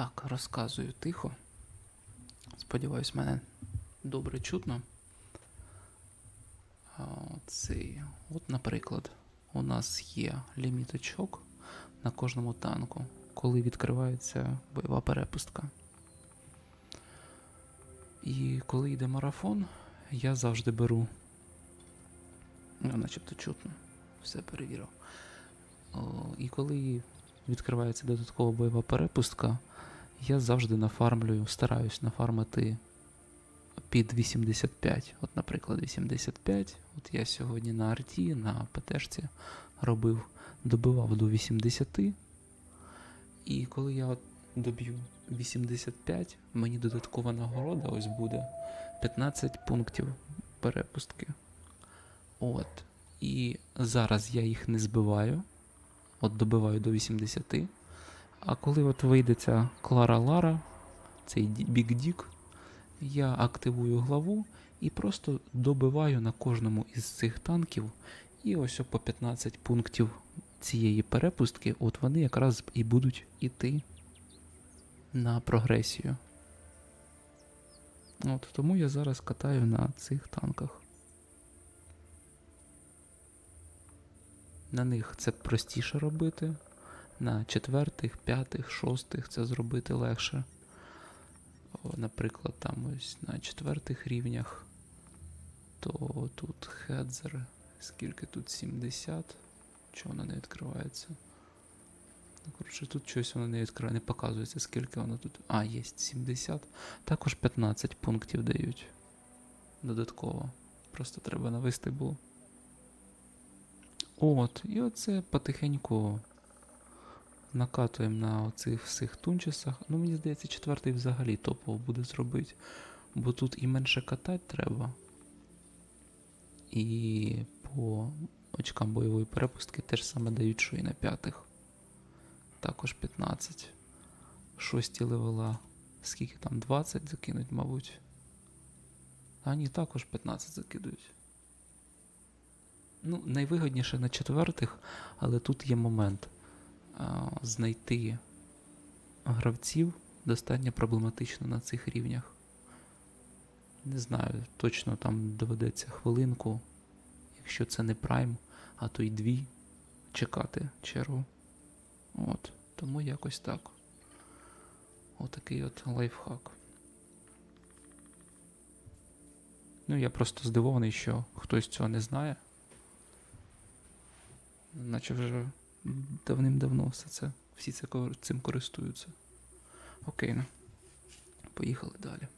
Так, розказую тихо. Сподіваюсь, мене добре чутно. Цей, от, наприклад, у нас є ліміт очок на кожному танку, коли відкривається бойова перепустка. І коли йде марафон, я завжди беру. Ну, начебто чутно. Все перевірив. І коли відкривається додаткова бойова перепустка, я завжди нафармлюю, стараюсь нафармити під 85. От, наприклад, 85. От я сьогодні на арті, на ПТшці робив, добивав до 80. І коли я от доб'ю 85, мені додаткова нагорода ось буде 15 пунктів перепустки. От. І зараз я їх не збиваю. От добиваю до 80. А коли от вийде ця Клара Лара, цей Бік Дік, я активую главу і просто добиваю на кожному із цих танків. І ось по 15 пунктів цієї перепустки, от вони якраз і будуть іти на прогресію. От, тому я зараз катаю на цих танках. На них це простіше робити. На четвертих, п'ятих, шостих це зробити легше. Наприклад, там ось на четвертих рівнях, то тут хедзер, скільки тут 70. Чого воно не відкривається? Ну, коротше, тут щось воно не відкриває, не показується, скільки воно тут. А, є 70. Також 15 пунктів дають. Додатково. Просто треба навести було. От, і оце потихеньку накатуємо на оцих всіх тунчасах. Ну, мені здається, четвертий взагалі топово буде зробити. Бо тут і менше катати треба. І по очкам бойової перепустки теж саме дають, що і на п'ятих. Також 15. Шості левела. Скільки там? 20 закинуть, мабуть. А ні, також 15 закидують. Ну, найвигідніше на четвертих, але тут є момент. Знайти гравців достатньо проблематично на цих рівнях. Не знаю, точно там доведеться хвилинку, якщо це не прайм, а то й дві чекати чергу. От, тому якось так. Отакий от лайфхак. Ну, я просто здивований, що хтось цього не знає. Наче вже давним-давно все це, всі це, цим користуються. Окей, ну. Поїхали далі.